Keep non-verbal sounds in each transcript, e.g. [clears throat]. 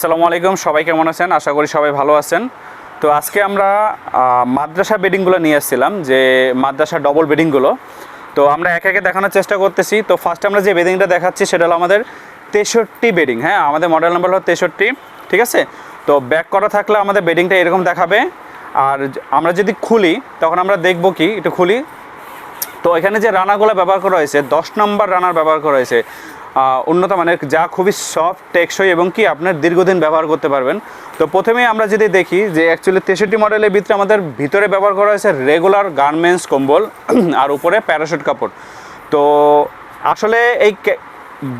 আসসালামু আলাইকুম, সবাই কেমন আছেন? আশা করি সবাই ভালো আছেন। তো আজকে আমরা মাদ্রাসা বেডিংগুলো নিয়ে এসেছিলাম যে মাদ্রাসা ডবল বেডিংগুলো। তো আমরা একে একে দেখানোর চেষ্টা করতেছি। তো ফার্স্ট আমরা যে বেডিংটা দেখাচ্ছি, সেটা হলো আমাদের তেষট্টি বেডিং। হ্যাঁ আমাদের মডেল নাম্বার হলো তেষট্টি, ঠিক আছে? তো ব্যাক করা থাকলে আমাদের বেডিংটা এরকম দেখাবে। আর আমরা যদি খুলি, তখন আমরা দেখব কি? একটু খুলি। তো এখানে যে রানাগুলো ব্যবহার করা হয়েছে, দশ নম্বর রানার ব্যবহার করা হয়েছে। উন্নত মানের যা খুবই সফট, টেকসই এবং কি আপনার দীর্ঘদিন ব্যবহার করতে পারবেন। তো প্রথমে আমরা যদি দেখি যে অ্যাকচুয়ালি তেষট্টি মডেলের ভিতরে আমাদের ভিতরে ব্যবহার করা হয়েছে রেগুলার গার্মেন্টস কম্বল [clears throat] আর উপরে প্যারাশুট কাপড়। তো আসলে এই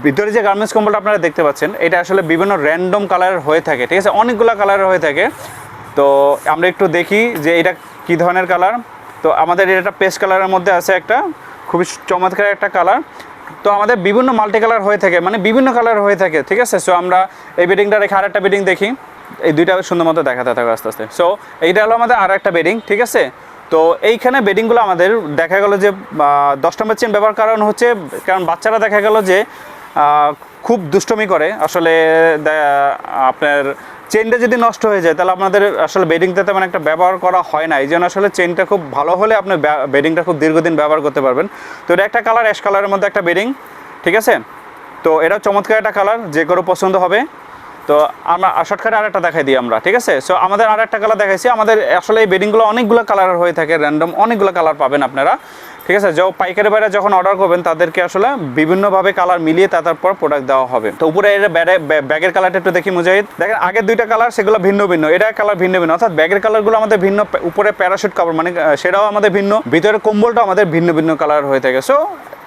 ভিতরে যে গার্মেন্টস কম্বলটা আপনারা দেখতে পাচ্ছেন, এটা আসলে বিভিন্ন র্যান্ডম কালারের হয়ে থাকে, ঠিক আছে? অনেকগুলো কালারের হয়ে থাকে। তো আমরা একটু দেখি যে এটা কী ধরনের কালার তো আমাদের এটা পেস্ট কালারের মধ্যে আছে একটা, খুবই চমৎকার একটা কালার তো আমাদের বিভিন্ন মাল্টি কালার হয়ে থাকে মানে বিভিন্ন কালার হয়ে থাকে, ঠিক আছে? সো আমরা এই বেডিংটা রেখে আরেকটা বেডিং দেখি। এই দুইটা সুন্দর মতো দেখাতে থাকো আস্তে আস্তে। সো এইটা হলো আমাদের আর একটা বেডিং ঠিক আছে? তো এইখানে বেডিংগুলো আমাদের দেখা গেল যে দশ নম্বর চেন ব্যবহার কারণ হচ্ছে, কারণ বাচ্চারা দেখা গেল যে খুব দুষ্টমি করে। আসলে আপনার চেনটা যদি নষ্ট হয়ে যায়, তাহলে আপনাদের আসলে বেডিংটা তেমন একটা ব্যবহার করা হয় না। এই জন্য আসলে চেনটা খুব ভালো হলে আপনি বেডিংটা খুব দীর্ঘদিন ব্যবহার করতে পারবেন। তো এটা একটা কালার অ্যাশ কালারের মধ্যে একটা বেডিং ঠিক আছে? তো এটা চমৎকার একটা কালার যে কারও পছন্দ হবে। তো আমরা শর্টকাটে আরেকটা দেখাই দিই আমরা, ঠিক আছে? সো আমাদের আর একটা কালার দেখাইছি। আমাদের আসলে এই বেডিংগুলো অনেকগুলো কালার হয়ে থাকে র্যান্ডম অনেকগুলো কালার পাবেন আপনারা। ঠিক আছে যখন পাইকারি বাইরে যখন অর্ডার করবেন, তাদেরকে আসলে বিভিন্নভাবে কালার মিলিয়ে তারপর প্রোডাক্ট দেওয়া হবে। তো উপরে ব্যাগ- ব্যাগের কালারটা একটু দেখি মুজাহিদ। দেখেন আগের দুইটা কালার সেগুলো ভিন্ন ভিন্ন। এটা কালার ভিন্ন ভিন্ন। অর্থাৎ ব্যাগের কালারগুলো আমাদের ভিন্ন উপরে প্যারাশুট কাপড় মানে সেটাও আমাদের ভিন্ন। ভিতরে কম্বলটাও আমাদের ভিন্ন ভিন্ন কালার হয়ে থাকে। সো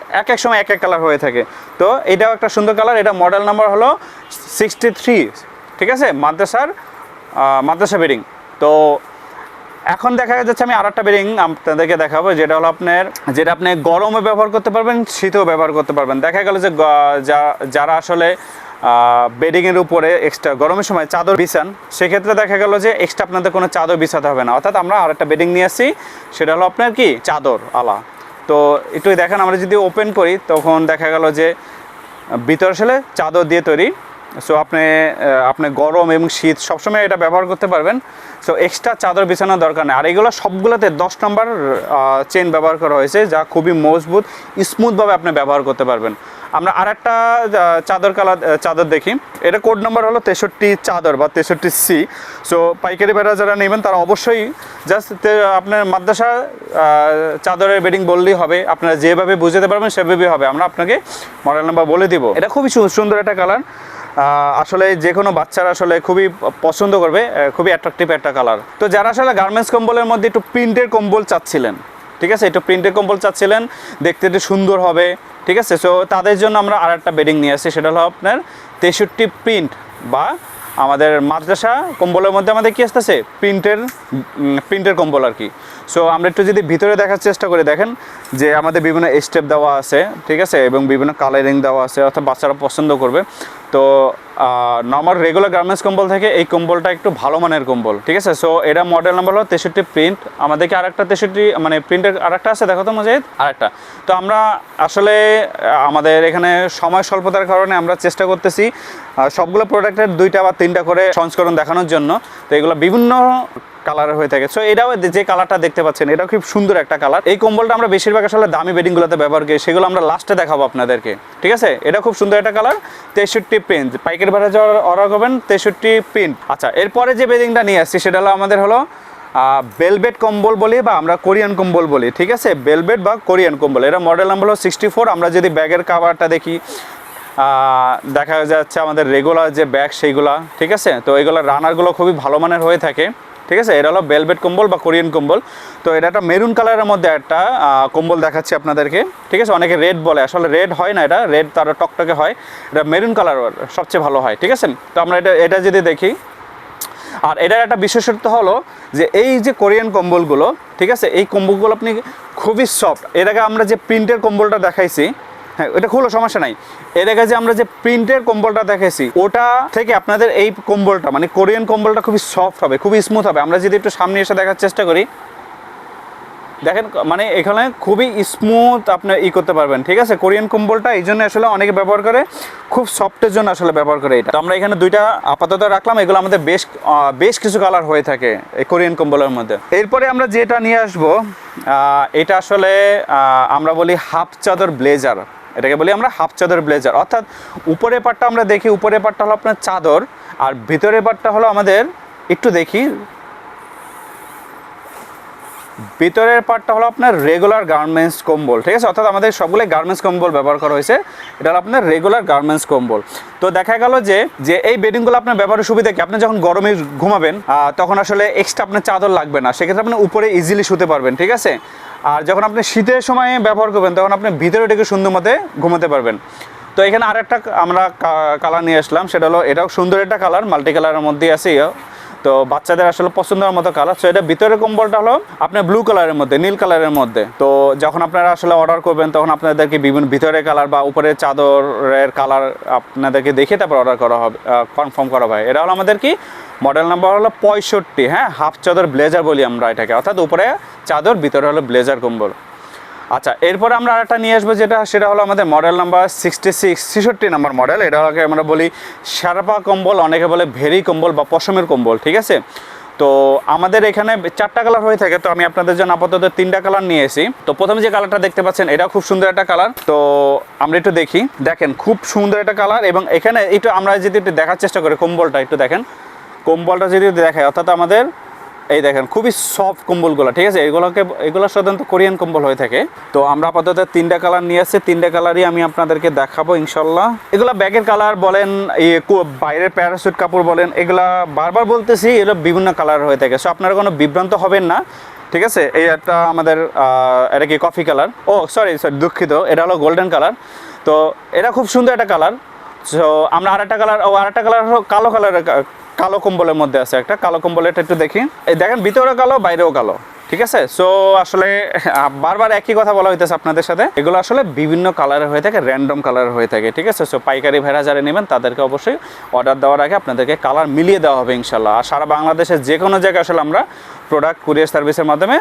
এক এক সময় এক এক কালার হয়ে থাকে। তো এটাও একটা সুন্দর কালার এটা মডেল নাম্বার হলো সিক্সটি থ্রি ঠিক আছে? মাদ্রাসার মাদ্রাসা বেডিং তো এখন দেখা যাচ্ছে আমি আরেকটা বেরিং আপনাদেরকে দেখাবো, যেটা হলো আপনার, যেটা আপনি গরমে ব্যবহার করতে পারবেন, শীতেও ব্যবহার করতে পারবেন। দেখা গেল যে যারা আসলে বেডিংয়ের উপরে এক্সট্রা গরমের সময় চাদর বিছান, সেক্ষেত্রে দেখা গেল যে এক্সট্রা আপনাদের কোনো চাদর বিছাতে হবে না। অর্থাৎ আমরা আরেকটা বেডিং নিয়ে আসি সেটা হলো আপনার কি? চাদর আলা। তো একটু দেখেন, আমরা যদি ওপেন করি, তখন দেখা গেল যে ভিতর আসলে চাদর দিয়ে তৈরি। সো আপনি আপনি গরম এবং শীত সবসময় এটা ব্যবহার করতে পারবেন। সো এক্সট্রা চাদর বিছানোর দরকার নেই। আর এগুলো সবগুলোতে দশ নম্বর চেন ব্যবহার করা হয়েছে যা খুবই মজবুত স্মুথভাবে আপনি ব্যবহার করতে পারবেন। আমরা আরেকটা আহ, চাদর কালার চাদর দেখি। এটা কোড নম্বর হলো তেষট্টি চাদর বা তেষট্টি সি। সো পাইকারি বেড়া যারা নেবেন তারা অবশ্যই জাস্ট আপনার মাদ্রাসা চাদরের বেডিং বললেই হবে। আপনারা যেভাবে বুঝতে পারবেন সেভাবেই হবে। আমরা আপনাকে মডেল নাম্বার বলে দিব। এটা খুবই সুন্দর একটা কালার আসলে যে কোনো বাচ্চারা আসলে খুবই পছন্দ করবে খুবই অ্যাট্রাকটিভ একটা কালার তো যারা আসলে গার্মেন্টস কম্বলের মধ্যে একটু প্রিন্টের কম্বল চাচ্ছিলেন, ঠিক আছে? একটু প্রিন্টের কম্বল চাচ্ছিলেন, দেখতে একটু সুন্দর হবে, ঠিক আছে? সো তাদের জন্য আমরা আর একটা বেডিং নিয়ে আসছি সেটা হলো আপনার তেষট্টি প্রিন্ট বা আমাদের মাদ্রাসা কম্বলের মধ্যে আমাদের কি আসতেছে? প্রিন্টের প্রিন্টের কম্বল আর কি। সো আমরা একটু যদি ভিতরে দেখার চেষ্টা করি দেখেন যে আমাদের বিভিন্ন স্টেপ দেওয়া আছে, ঠিক আছে? এবং বিভিন্ন কালারিং দেওয়া আছে, অর্থাৎ বাচ্চারা পছন্দ করবে। তো নর্মাল রেগুলার গার্মেন্টস কম্বল থেকে এই কম্বলটা একটু ভালো মানের কম্বল, ঠিক আছে? সো এটা মডেল নাম্বার হলো তেষট্টি প্রিন্ট আমাদেরকে আরেকটা তেষট্টি মানে প্রিন্টের আরেকটা আছে, দেখো তো মজাহিদ? আরেকটা। তো আমরা আসলে, আমাদের এখানে সময় স্বল্পতার কারণে আমরা চেষ্টা করতেছি সবগুলো প্রোডাক্টের দুইটা বা তিনটা করে সংস্করণ দেখানোর জন্য তো এগুলো বিভিন্ন কালার হয়ে থাকে। সো এটাও যে কালারটা দেখতে পাচ্ছেন, এটাও খুব সুন্দর একটা কালার। এই কম্বলটা আমরা বেশিরভাগ আসলে দামি বেডিংগুলোতে ব্যবহার করি, সেগুলো আমরা লাস্টে দেখাবো আপনাদেরকে। ঠিক আছে? এটা খুব সুন্দর একটা কালার, তেষট্টি প্রিন্ট পাইকারি ভাড়া যাওয়ার অর্ডার করবেন, তেষট্টি প্রিন্ট আচ্ছা এরপরে যে বেডিংটা নিয়ে আসছি, সেটা হলো আমাদের হলো বেলবেট কম্বল বলি বা আমরা কোরিয়ান কম্বল বলি। ঠিক আছে? বেলবেট বা কোরিয়ান কম্বল। এটা মডেল নাম্বার হলো সিক্সটি ফোর আমরা যদি ব্যাগের কাভারটা দেখি দেখা যাচ্ছে আমাদের রেগুলার যে ব্যাগ সেইগুলা, ঠিক আছে? তো এগুলো রানারগুলো খুবই ভালো মানের হয়ে থাকে, ঠিক আছে? এটা হলো বেলবেট কম্বল বা কোরিয়ান কম্বল। তো এটা একটা মেরুন কালারের মধ্যে একটা কম্বল দেখাচ্ছি আপনাদেরকে, ঠিক আছে? অনেকে রেড বলে। আসলে রেড হয় না এটা রেড তার টকটকে হয়। এটা মেরুন কালার সবচেয়ে ভালো হয়, ঠিক আছে? তো আমরা এটা এটা যদি দেখি, আর এটার একটা বিশেষত্ব হলো যে এই যে কোরিয়ান কম্বলগুলো, ঠিক আছে? এই কম্বলগুলো আপনি খুবই সফট এর আগে আমরা যে প্রিন্টের কম্বলটা দেখাইছি হ্যাঁ এটা খুলো সমস্যা নাই। এর আগে যে আমরা যে প্রিন্টের কম্বলটা দেখেছি, ওটা থেকে আপনাদের এই কম্বলটা মানে কোরিয়ান কম্বলটা খুবই সফট হবে, খুবই স্মুথ হবে। আমরা যদি একটু সামনে এসে দেখার চেষ্টা করি, দেখেন মানে এখানে খুবই স্মুথ আপনি ই করতে পারবেন, ঠিক আছে? কোরিয়ান কম্বলটা এই জন্য আসলে অনেকে ব্যবহার করে, খুব সফটের জন্য আসলে ব্যবহার করে এটা। তো আমরা এখানে দুইটা আপাতত রাখলাম, এগুলো আমাদের বেশ বেশ কিছু কালার হয়ে থাকে এই কোরিয়ান কম্বলের মধ্যে। এরপরে আমরা যেটা নিয়ে আসব এটা আসলে আমরা বলি হাফ চাদর ব্লেজার এটাকে বলি আমরা হাফ চাদর ব্লেজার অর্থাৎ উপরের পাটটা আমরা দেখি, উপরের পাটটা হলো আপনার চাদর, আর ভিতরের পাটটা হলো আমাদের, একটু দেখি। ভিতরের পার্টটা হলো আপনার রেগুলার গার্মেন্টস কম্বল, ঠিক আছে? অর্থাৎ আমাদের সবগুলো গার্মেন্টস কম্বল ব্যবহার করা হয়েছে। এটা হলো আপনার রেগুলার গার্মেন্টস কম্বল। তো দেখা গেল যে যে এই বেডিংগুলো আপনার ব্যবহারের সুবিধা কি? আপনি যখন গরমে ঘুমাবেন তখন আসলে এক্সট্রা আপনার চাদর লাগবে না। সেক্ষেত্রে আপনি উপরে ইজিলি শুতে পারবেন, ঠিক আছে? আর যখন আপনি শীতের সময় ব্যবহার করবেন, তখন আপনি ভিতরে ডেকে সুন্দর মতে ঘুমাতে পারবেন। তো এখানে আর একটা আমরা কালার নিয়ে আসলাম, সেটা হলো এটাও সুন্দর একটা কালার মাল্টি কালারের মধ্যে আছে। তো বাচ্চাদের আসলে পছন্দের মতো কালার সো এটা ভিতরের কম্বলটা হলো আপনার ব্লু কালারের মধ্যে, নীল কালারের মধ্যে। তো যখন আপনারা আসলে অর্ডার করবেন, তখন আপনাদেরকে বিভিন্ন ভিতরের কালার বা উপরে চাদরের কালার আপনাদেরকে দেখে তারপর অর্ডার করা হবে কনফার্ম করা হয়। এটা হলো আমাদের কি মডেল নাম্বার হলো পঁয়ষট্টি হ্যাঁ? হাফ চাদর ব্লেজার বলি আমরা এটাকে। অর্থাৎ উপরে চাদর, ভিতরে হলো ব্লেজার কম্বল। আচ্ছা এরপরে আমরা আরেকটা নিয়ে আসব যেটা, সেটা হলো আমাদের মডেল নাম্বার সিক্সটি সিক্স, ছেষট্টি নাম্বার মডেল। এটা হলো আমরা বলি শারপা কম্বল, অনেকে বলে ভেরি কম্বল বা পশমের কম্বল, ঠিক আছে? তো আমাদের এখানে চারটা কালার হয়ে থাকে, তো আমি আপনাদের জন্য আপাতত তিনটা কালার নিয়ে এসি তো প্রথমে যে কালারটা দেখতে পাচ্ছেন এটা খুব সুন্দর একটা কালার। তো আমরা একটু দেখি। দেখেন, খুব সুন্দর একটা কালার এবং এখানে একটু আমরা যদি একটু দেখার চেষ্টা করি কম্বলটা, একটু দেখেন। কম্বলটা যদি দেখায়, অর্থাৎ আমাদের এই দেখেন খুবই সফট কম্বলগুলো, ঠিক আছে? এগুলোকে, এগুলো সাধারণত কোরিয়ান কম্বল হয়ে থাকে। তো আমরা আপাতত তিনটা কালার নিয়ে আসছি, তিনটা কালারই আমি আপনাদেরকে দেখাবো ইনশাল্লাহ এগুলো ব্যাগের কালার বলেন বাইরের প্যারাসুট কাপড় বলেন, এগুলা বারবার বলতেছি, এগুলো বিভিন্ন কালার হয়ে থাকে। সো আপনারা কোনো বিভ্রান্ত হবেন না, ঠিক আছে? এই একটা আমাদের এটা কি কফি কালার ও সরি সরি দুঃখিত, এটা হলো গোল্ডেন কালার তো, এটা খুব সুন্দর একটা কালার সো আমরা আরেকটা কালার ও, আরেকটা কালার হলো কালো কালারের কালো কম্বলের মধ্যে আছে একটা, কালো কম্বল এটা একটু দেখি। এই দেখেন, ভিতরে কালো, বাইরেও কালো। ঠিক আছে? সো আসলে বারবার একই কথা বলা হইতেছে আপনাদের সাথে। এগুলো আসলে বিভিন্ন কালারের হয়ে থাকে র্যান্ডম কালারের হয়ে থাকে, ঠিক আছে? সো পাইকারি ভেড়া যারা নেবেন, তাদেরকে অবশ্যই অর্ডার দেওয়ার আগে আপনাদেরকে কালার মিলিয়ে দেওয়া হবে ইনশাল্লাহ আর সারা বাংলাদেশের যে কোনো জায়গায় আসলে আমরা প্রোডাক্ট কুরিয়ার সার্ভিসের মাধ্যমে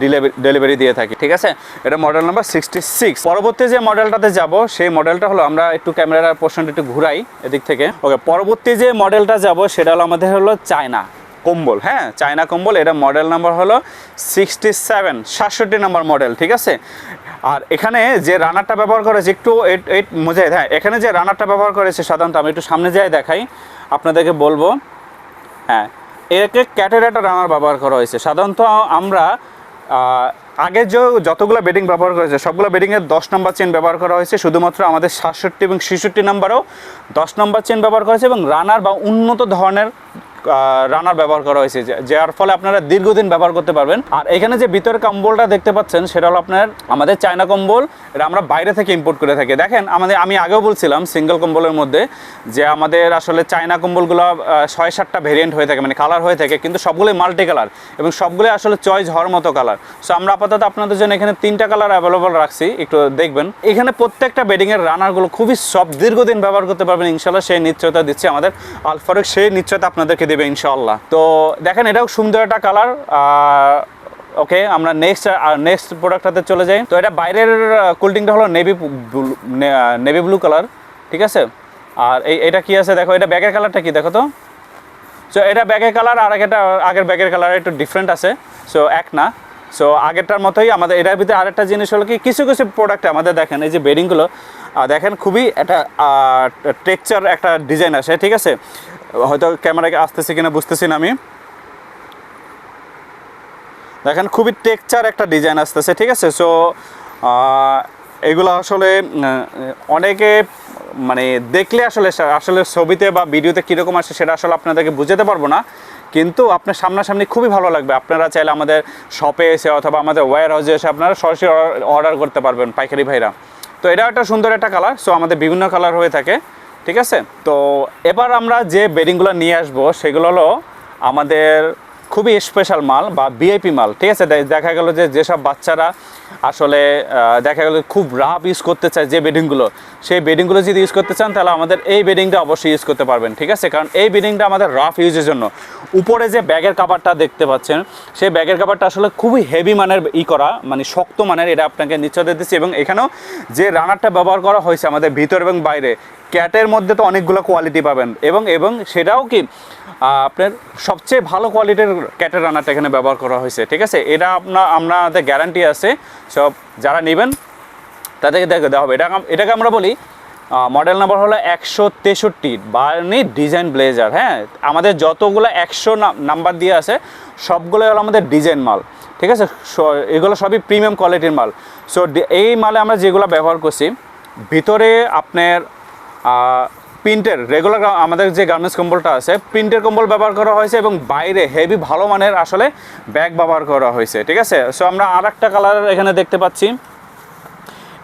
[clears throat] ডেলিভারি দিয়ে থাকি, ঠিক আছে? এটা মডেল নাম্বার সিক্সটি সিক্স পরবর্তী যে মডেলটাতে যাব, সেই মডেলটা হলো আমরা একটু ক্যামেরার পোর্শনটা একটু ঘুরাই এদিক থেকে। ওকে পরবর্তী যে মডেলটা যাব, সেটা হলো আমাদের হলো চায়না কম্বল হ্যাঁ? চায়না কম্বল, এটা মডেল নাম্বার হলো সিক্সটি সেভেন সাতষট্টি নাম্বার মডেল ঠিক আছে? আর এখানে যে রানারটা ব্যবহার করেছে, একটু এইট এইট মোজাহিদ হ্যাঁ এখানে যে রানারটা ব্যবহার করেছে সাধারণত, আমি একটু সামনে যাই দেখাই, আপনাদেরকে বলব। হ্যাঁ একে ক্যাটের একটা রানার ব্যবহার করা হয়েছে। সাধারণত আমরা আগে যে যতগুলো বেডিং ব্যবহার করেছে, সবগুলো বেডিংয়ের দশ নম্বর চেন ব্যবহার করা হয়েছে। শুধুমাত্র আমাদের সাতষট্টি এবং ছেষট্টি নাম্বারও দশ নম্বর চেন ব্যবহার করেছে এবং রানার বা উন্নত ধরনের রানার ব্যবহার করা হয়েছে যার ফলে আপনারা দীর্ঘদিন ব্যবহার করতে পারবেন। আর এখানে যে ভিতরের কম্বলটা দেখতে পাচ্ছেন, সেটা হলো আপনার আমাদের চায়না কম্বল, এটা আমরা বাইরে থেকে ইম্পোর্ট করে থাকি। দেখেন, আমাদের আমি আগেও বলছিলাম সিঙ্গেল কম্বলের মধ্যে যে আমাদের আসলে চায়না কম্বলগুলো ছয় সাতটা ভেরিয়েন্ট হয়ে থাকে মানে কালার হয়ে থাকে, কিন্তু সবগুলোই মাল্টি কালার এবং সবগুলোই আসলে চয়েস হওয়ার মতো কালার সো আমরা আপাতত আপনাদের জন্য এখানে তিনটা কালার অ্যাভেলেবল রাখছি, একটু দেখবেন। এখানে প্রত্যেকটা বেডিংয়ের রানারগুলো খুবই সব দীর্ঘদিন ব্যবহার করতে পারবেন ইনশাল্লাহ সেই নিশ্চয়তা দিচ্ছে আমাদের। আলফারেক সেই নিশ্চয়তা আপনাদেরকে দেবে ইনশাল্লাহ তো দেখেন এটাও সুন্দর একটা কালার ওকে আমরা নেক্সট নেক্সট প্রোডাক্টটাতে চলে যাই। তো এটা বাইরের কুলটিংটা হলো নেভি নেভি ব্লু কালার ঠিক আছে? আর এই, এটা কি আছে দেখো, এটা ব্যাগের কালারটা কি দেখো তো? সো এটা ব্যাগের কালার আর একটা আগের ব্যাগের কালার একটু ডিফারেন্ট আছে। সো এক না। সো আগেরটার মতোই আমাদের, এটার ভিতরে আরেকটা জিনিস হলো কি, কিছু কিছু প্রোডাক্টে আমাদের দেখেন, এই যে বেডিংগুলো দেখেন খুবই একটা টেক্সচার একটা ডিজাইন আসে, ঠিক আছে? হয়তো ক্যামেরাকে আসতেছে কিনা বুঝতেছি না আমি। দেখেন খুবই টেক্সচার একটা ডিজাইন আসতেছে, ঠিক আছে? সো এগুলো আসলে অনেকে মানে দেখলে আসলে আসলে ছবিতে বা ভিডিওতে কীরকম আসে সেটা আসলে আপনাদেরকে বুঝাতে পারব না। কিন্তু আপনার সামনাসামনি খুবই ভালো লাগবে। আপনারা চাইলে আমাদের শপে এসে অথবা আমাদের ওয়্যার হাউসে এসে আপনারা সরাসরি অর্ডার করতে পারবেন পাইকারি ভাইরা। তো এটা একটা সুন্দর একটা কালার সো আমাদের বিভিন্ন কালার হয়ে থাকে, ঠিক আছে? তো এবার আমরা যে বেডিংগুলো নিয়ে আসব, সেগুলো হলো আমাদের খুবই স্পেশাল মাল বা বিআইপি মাল, ঠিক আছে? দেখা গেল যে যেসব বাচ্চারা আসলে দেখা গেল খুব রাফ ইউজ করতে চায় যে বেডিংগুলো সেই বেডিংগুলো যদি ইউজ করতে চান, তাহলে আমাদের এই বেডিংটা অবশ্যই ইউজ করতে পারবেন, ঠিক আছে? কারণ এই বেডিংটা আমাদের রাফ ইউজের জন্য। উপরে যে ব্যাগের কাভারটা দেখতে পাচ্ছেন, সেই ব্যাগের কাভারটা আসলে খুবই হেভি মানের ই করা মানে শক্ত মানের, এটা আপনাকে নিশ্চয় দিচ্ছি এবং এখানেও যে রানারটা ব্যবহার করা হয়েছে আমাদের ভিতর এবং বাইরে ক্যাটের মধ্যে তো অনেকগুলো কোয়ালিটি পাবেন। এবং এবং সেটাও কি আপনার সবচেয়ে ভালো কোয়ালিটির ক্যাটের রানারটা এখানে ব্যবহার করা হয়েছে, ঠিক আছে? এটা আপনার আপনাদের গ্যারান্টি আছে। সব যারা নেবেন, তাদেরকে দেখে দেওয়া হবে। এটা এটাকে আমরা বলি মডেল নাম্বার হলো একশো তেষট্টি বার্নি ডিজাইন ব্লেজার হ্যাঁ? আমাদের যতগুলো একশো নাম্বার দিয়ে আছে সবগুলো হলো আমাদের ডিজাইন মাল, ঠিক আছে? এগুলো সবই প্রিমিয়াম কোয়ালিটির মাল। সো এই মালে আমরা যেগুলো ব্যবহার করছি, ভিতরে আপনার প্রিন্টের রেগুলার আমাদের যে গার্মেন্টস কম্বলটা আছে, প্রিন্টের কম্বল ব্যবহার করা হয়েছে এবং বাইরে হেভি ভালো মানের আসলে ব্যাগ ব্যবহার করা হয়েছে, ঠিক আছে? সো আমরা আর একটা কালার এখানে দেখতে পাচ্ছি।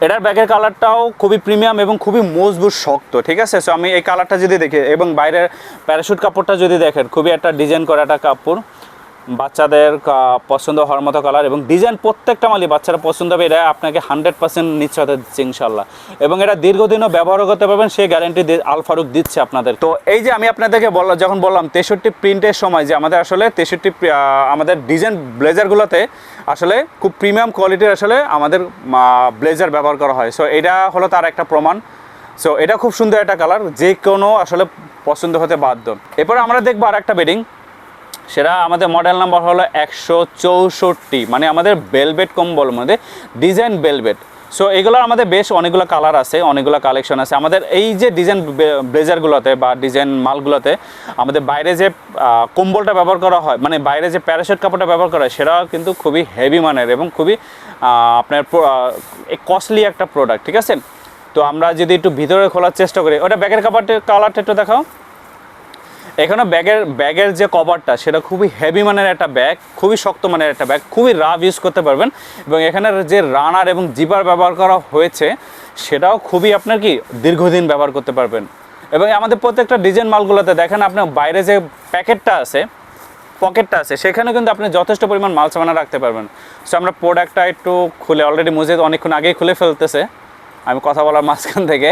এটার ব্যাগের কালারটাও খুবই প্রিমিয়াম এবং খুবই মজবুত, শক্ত, ঠিক আছে? সো আমি এই কালারটা যদি দেখি, এবং বাইরের প্যারাশুট কাপড়টা যদি দেখেন, খুবই একটা ডিজাইন করা একটা কাপড়। বাচ্চাদের পছন্দ হওয়ার মতো কালার এবং ডিজাইন প্রত্যেকটা মালই বাচ্চারা পছন্দ হবে, এটা আপনাকে হান্ড্রেড পার্সেন্ট নিশ্চয়তা দিচ্ছে ইনশাল্লাহ এবং এটা দীর্ঘদিনও ব্যবহার করতে পারবেন, সেই গ্যারেন্টি আল ফারুক দিচ্ছে আপনাদের। তো এই যে আমি আপনাদেরকে বললাম, যখন বললাম তেষট্টি প্রিন্টের সময় যে আমাদের আসলে তেষট্টি আমাদের ডিজাইন ব্লেজারগুলোতে আসলে খুব প্রিমিয়াম কোয়ালিটির আসলে আমাদের ব্লেজার ব্যবহার করা হয়। সো এটা হলো তার একটা প্রমাণ। সো এটা খুব সুন্দর একটা কালার যে কোনো আসলে পছন্দ হতে বাধ্য। এরপরে আমরা দেখব আর একটা বেডিং সেটা আমাদের মডেল নাম্বার হলো একশো চৌষট্টি মানে আমাদের বেলভেট কম্বল মধ্যে ডিজাইন বেলভেট সো এগুলোর আমাদের বেশ অনেকগুলো কালার আছে, অনেকগুলো কালেকশন আছে। আমাদের এই যে ডিজাইন ব্লেজারগুলোতে বা ডিজাইন মালগুলোতে আমাদের বাইরে যে কম্বলটা ব্যবহার করা হয় মানে বাইরে যে প্যারাশুট কাপড়টা ব্যবহার করা হয় সেটা কিন্তু খুবই হেভি মানের এবং খুবই আপনার কস্টলি একটা প্রোডাক্ট ঠিক আছে? তো আমরা যদি একটু ভিতরে খোলার চেষ্টা করি, ওটা ব্যাগের কাপড়ের কালারটা একটু দেখাও। এখানে ব্যাগের ব্যাগের যে কভারটা, সেটা খুবই হেভি মানের একটা ব্যাগ খুবই শক্ত মানের একটা ব্যাগ খুবই রাফ ইউজ করতে পারবেন। এবং এখানের যে রানার এবং জিপার ব্যবহার করা হয়েছে, সেটাও খুবই আপনার কি দীর্ঘদিন ব্যবহার করতে পারবেন। এবং আমাদের প্রত্যেকটা ডিজাইন মালগুলোতে দেখেন আপনার বাইরে যে প্যাকেটটা আছে পকেটটা আছে সেখানে কিন্তু আপনি যথেষ্ট পরিমাণ মাল সামানা রাখতে পারবেন। সো আমরা প্রোডাক্টটা একটু খুলে অলরেডি মুজিদ অনেকক্ষণ আগেই খুলে ফেলতেছে। আমি কথা বলার মাঝখান থেকে।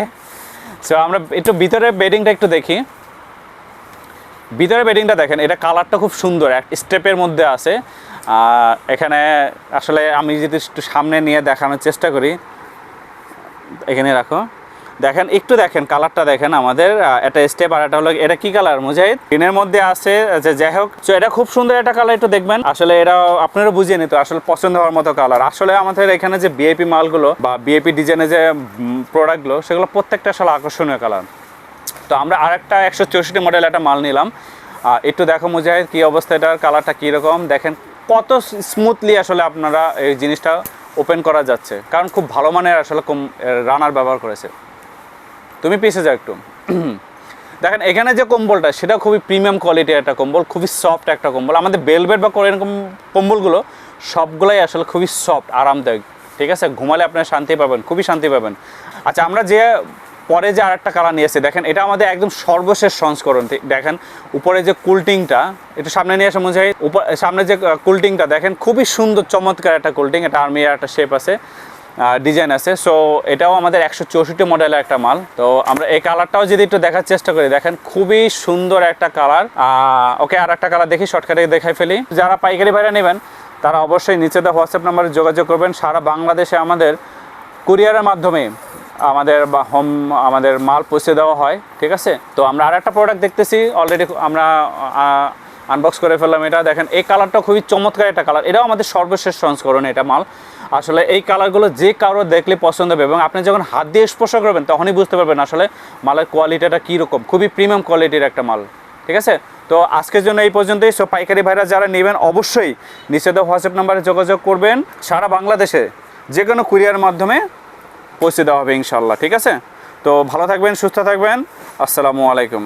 সো আমরা একটু ভিতরে বেডিংটা একটু দেখি। ভিতরে বেডিংটা দেখেন, এটা কালারটা খুব সুন্দর, এক স্টেপের মধ্যে আছে। আর এখানে আসলে আমি যদি একটু সামনে নিয়ে দেখানোর চেষ্টা করি, এখানে রাখো। দেখেন, একটু দেখেন কালারটা দেখেন আমাদের একটা স্টেপ আর একটা হলো, এটা কি কালার মুজাহিদ? গ্রিনের মধ্যে আছে, যে যাই হোক তো এটা খুব সুন্দর একটা কালার একটু দেখবেন। আসলে এটা আপনারা বুঝিয়ে নিত, আসলে পছন্দ হওয়ার মতো কালার আসলে আমাদের এখানে যে বিএপি মালগুলো বা বিএপি ডিজাইনের যে প্রোডাক্টগুলো সেগুলো প্রত্যেকটা আসলে আকর্ষণীয় কালার তো আমরা আরেকটা একশো চৌষট্টি মডেল একটা মাল নিলাম। একটু দেখো মুজাহিদ, কী অবস্থা এটার? কালারটা কীরকম দেখেন কত স্মুথলি আসলে আপনারা এই জিনিসটা ওপেন করা যাচ্ছে। কারণ খুব ভালো মানের আসলে কম রানার ব্যবহার করেছে। তুমি পিছে যাও একটু। [clears throat] দেখেন, এখানে যে কম্বলটা, সেটা খুবই প্রিমিয়াম কোয়ালিটির একটা কম্বল, খুবই সফট একটা কম্বল। আমাদের বেলবেট বা কোরিয়ান কম- কম্বলগুলো সবগুলোই আসলে খুবই সফট আরামদায়ক। ঠিক আছে? ঘুমালে আপনার শান্তি পাবেন, খুবই শান্তি পাবেন। আচ্ছা আমরা যে পরে যে আরেকটা কালার নিয়েছে দেখেন, এটা আমাদের একদম সর্বশেষ সংস্করণ। দেখেন, উপরে যে কুলটিংটা একটু সামনে নিয়ে আসা মনে সামনে যে কুলটিংটা, দেখেন, খুবই সুন্দর, চমৎকার একটা কুলটিং, এটা আর্মির একটা শেপ আছে ডিজাইন আছে। সো এটাও আমাদের একশো চৌষট্টি মডেলের একটা মাল। তো, আমরা এই কালারটাও যদি একটু দেখার চেষ্টা করি, দেখেন, খুবই সুন্দর একটা কালার ওকে আর একটা কালার দেখি শর্টকাটে দেখাই ফেলি। যারা পাইকারি ভাইরা নেবেন, তারা অবশ্যই নিচেতে হোয়াটসঅ্যাপ নাম্বারে যোগাযোগ করবেন। সারা বাংলাদেশে আমাদের কুরিয়ারের মাধ্যমে আমাদের বা হোম আমাদের মাল পৌঁছে দেওয়া হয়, ঠিক আছে? তো আমরা আর একটা প্রোডাক্ট দেখতেছি অলরেডি আমরা আনবক্স করে ফেললাম এটা। দেখেন, এই কালারটা খুবই চমৎকার একটা কালার এটাও আমাদের সর্বশেষ সংস্করণ এটা মাল। আসলে এই কালারগুলো যে কারও দেখলে পছন্দ হবে এবং আপনি যখন হাত দিয়ে স্পর্শ করবেন, তখনই বুঝতে পারবেন আসলে মালের কোয়ালিটিটা কীরকম। খুবই প্রিমিয়াম কোয়ালিটির একটা মাল, ঠিক আছে? তো আজকের জন্য এই পর্যন্তই। সব পাইকারি ভাইরা যারা নেবেন, অবশ্যই নিচেতে হোয়াটসঅ্যাপ নাম্বারে যোগাযোগ করবেন। সারা বাংলাদেশে যে কোনো কুরিয়ার মাধ্যমে পৌঁছে দেওয়া হবে ইনশাল্লাহ ঠিক আছে? তো ভালো থাকবেন সুস্থ থাকবেন। আসসালামু আলাইকুম।